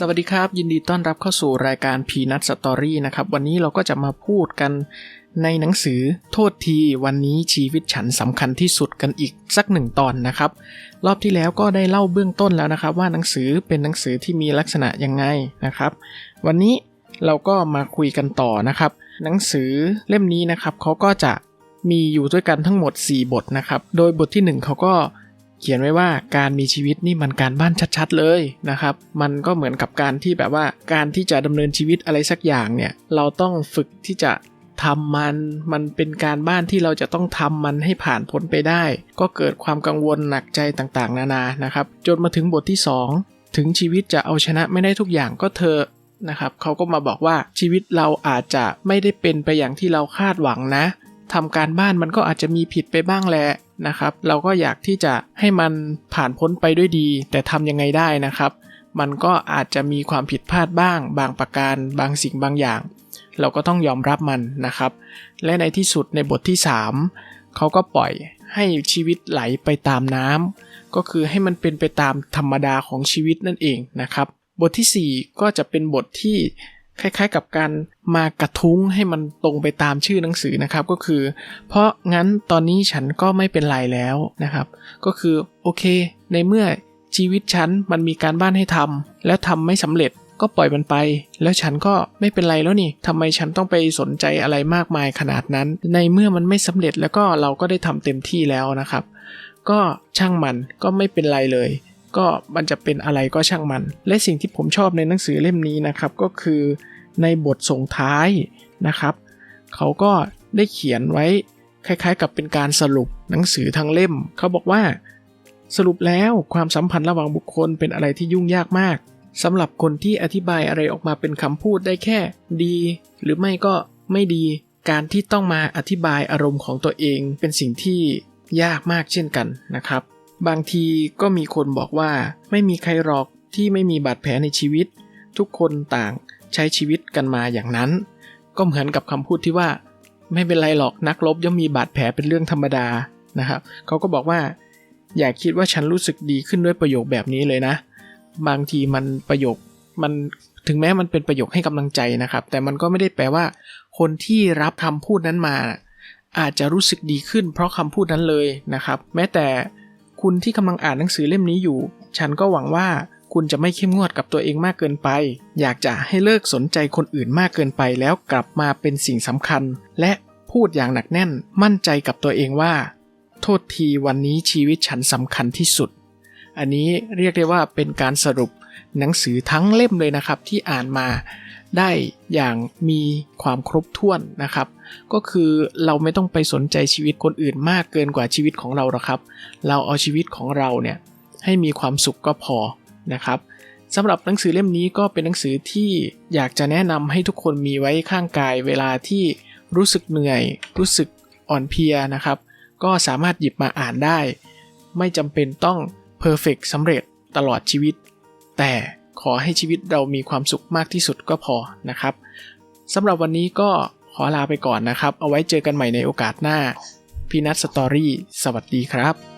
สวัสดีครับ ยินดีต้อนรับเข้าสู่รายการ Peanut Story นะครับ วันนี้เราก็จะมาพูดกันในหนังสือโทษทีวันนี้ชีวิตฉันสำคัญที่สุดกันอีกสักหนึ่งตอนนะครับ รอบที่แล้วก็ได้เล่าเบื้องต้นแล้วนะครับ ว่าหนังสือเป็นหนังสือที่มีลักษณะยังไงนะครับ วันนี้เราก็มาคุยกันต่อนะครับ หนังสือเล่มนี้นะครับเขาก็จะมีอยู่ด้วยกันทั้งหมด 4 บทนะครับ โดยบทที่ 1เขาก็ เขียนไว้ว่าการมีชีวิตนี่มันการบ้านชัดๆเลยนะครับ มันก็เหมือนกับการที่แบบว่าการที่จะดำเนินชีวิตอะไรสักอย่างเนี่ย เราต้องฝึกที่จะทำมัน มันเป็นการบ้านที่เราจะต้องทำมันให้ผ่านพ้นไปได้ ก็เกิดความกังวลหนักใจต่างๆ นานานะครับ จนมาถึงบทที่ 2 ถึงชีวิตจะเอาชนะไม่ได้ทุกอย่างก็เธอะนะครับเขาก็มาบอกว่าชีวิตเราอาจจะไม่ได้เป็นไปอย่างที่เราคาดหวังนะ ทำการบ้านมันก็อาจจะมีผิดไปบ้างแหละนะครับ เราก็อยากที่จะให้มันผ่านพ้นไปด้วยดี แต่ทำยังไงได้นะครับ มันก็อาจจะมีความผิดพลาดบ้าง บางประการ บางสิ่งบางอย่าง เราก็ต้องยอมรับมันนะครับ และในที่สุดในบทที่ 3เขาก็ปล่อยให้ชีวิตไหลไปตามน้ำก็คือให้มันเป็นไปตามธรรมดาของชีวิตนั่นเองนะครับ บททีสี่4 ก็จะเป็นบทที่ คล้ายๆ กับการมากระทุ้งให้มันตรงไปตามชื่อหนังสือนะครับก็คือ เพราะงั้นตอนนี้ฉันก็ไม่เป็นไรแล้วนะครับ ก็คือโอเค ในเมื่อชีวิตฉันมันมีการบ้านให้ทำแล้วทำไม่สำเร็จก็ปล่อยมันไป แล้วฉันก็ไม่เป็นไรแล้วนี่ทำไมฉันต้องไปสนใจอะไรมากมายขนาดนั้น ในเมื่อมันไม่สำเร็จแล้วก็เราก็ได้ทำเต็มที่แล้วนะครับ ก็ช่างมันก็ไม่เป็นไรเลย ก็มันจะเป็นอะไรก็ช่างมัน และสิ่งที่ผมชอบในหนังสือเล่มนี้นะครับก็คือในบทส่งท้ายนะครับ เขาก็ได้เขียนไว้คล้ายๆ กับเป็นการสรุปหนังสือทั้งเล่ม เขาบอกว่า สรุปแล้วความสัมพันธ์ระหว่างบุคคลเป็นอะไรที่ยุ่งยากมากสำหรับคนที่อธิบายอะไรออกมาเป็นคำพูดได้แค่ดี หรือไม่ก็ไม่ดี การที่ต้องมาอธิบายอารมณ์ของตัวเองเป็นสิ่งที่ยากมากเช่นกันนะครับ บางทีก็มีคนบอกว่าไม่มีใครหรอกที่ไม่มีบาดแผลในชีวิต ทุกคนต่างใช้ชีวิตกันมาอย่างนั้น ก็เหมือนกับคำพูดที่ว่า ไม่เป็นไรหรอกนักรบย่อมมีบาดแผลเป็นเรื่องธรรมดานะครับเขาก็บอกว่า อย่าคิดว่าฉันรู้สึกดีขึ้นด้วยประโยคแบบนี้เลยนะ บางทีมันประโยคมันถึงแม้มันเป็นประโยคให้กำลังใจนะครับ แต่มันก็ไม่ได้แปลว่า คนที่รับคำพูดนั้นมา อาจจะรู้สึกดีขึ้น เพราะคำพูดนั้นเลยนะครับ แม้แต่ คุณที่กำลังอ่านหนังสือเล่มนี้อยู่ ฉันก็หวังว่าคุณจะไม่เข้มงวดกับตัวเองมากเกินไป อยากจะให้เลิกสนใจคนอื่นมากเกินไปแล้วกลับมาเป็นสิ่งสำคัญ และพูดอย่างหนักแน่น มั่นใจกับตัวเองว่า โทษทีวันนี้ชีวิตฉันสำคัญที่สุด อันนี้เรียกได้ว่าเป็นการสรุป หนังสือทั้งเล่มเลยนะครับที่อ่านมาได้อย่างมีความครบถ้วนนะครับ ก็คือเราไม่ต้องไปสนใจชีวิตคนอื่นมากเกินกว่าชีวิตของเราหรอกครับ เราเอาชีวิตของเราเนี่ยให้มีความสุขก็พอนะครับสำหรับหนังสือเล่มนี้ก็เป็นหนังสือที่อยากจะแนะนำให้ทุกคนมีไว้ข้างกายเวลาที่รู้สึกเหนื่อย รู้สึกอ่อนเพลียนะครับ ก็สามารถหยิบมาอ่านได้ ไม่จำเป็นต้องเพอร์เฟกสำเร็จตลอดชีวิต แต่ขอให้ชีวิตเรามีความสุขมากที่สุดก็พอนะครับสำหรับวันนี้ก็ขอลาไปก่อนนะครับ เอาไว้เจอกันใหม่ในโอกาสหน้าพีนัทสตอรี่สวัสดีครับ